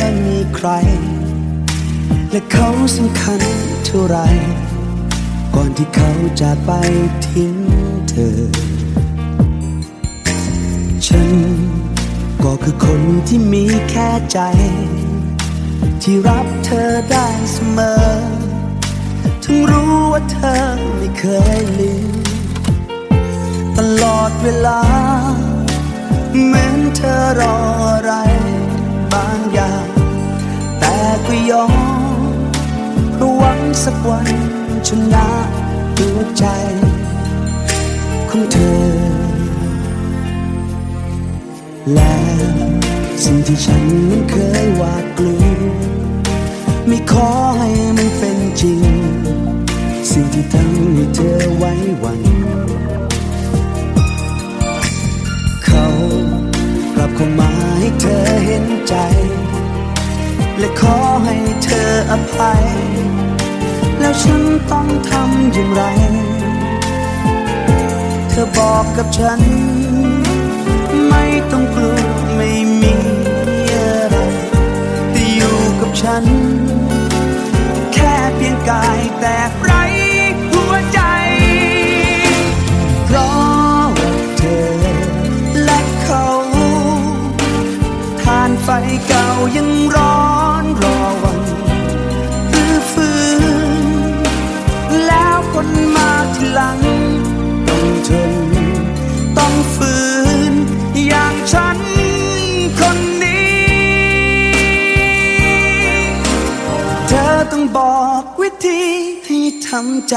อมีใคร และเขาสำคัญเท่าไร ก่อนที่เขาจะไปทิ้งเธอ ฉันก็คือคนที่มีแค่ใจ ที่รับเธอได้เสมอถึงรู้ว่าเธอไม่เคยลืมตลอดเวลา สักวันชนะหัวใจของเธอ และสิ่งที่ฉันนั้นเคยหวาดกลัวไม่ขอให้มันเป็นจริง สิ่งที่ทำให้เธอไว้วัน เขากลับเข้ามาให้เธอเห็นใจ และขอให้เธออภัย แล้วฉันต้องทำอย่างไร เธอบอกกับฉัน ไม่ต้องกลัวไม่มีอะไรแต่อยู่กับฉัน แค่เพียงกายแต่ไรหัวใจ เพราะเธอและเขาทานไฟเก่ายัง ต้องบอกวิธีให้ทำใจ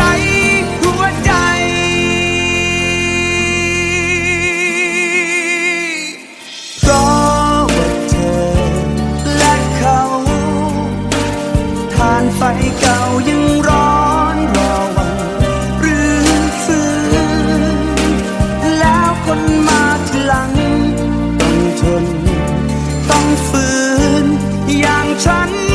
อย่างฉัน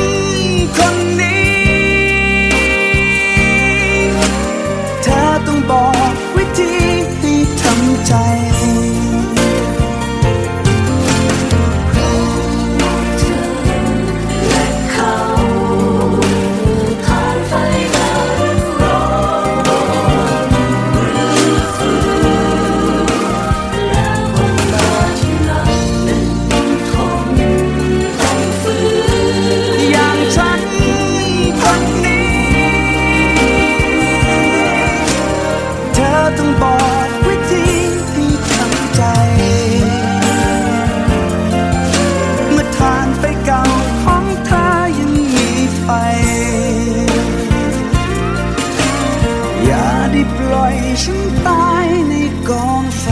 ได้ปล่อยฉันตายในกองไฟ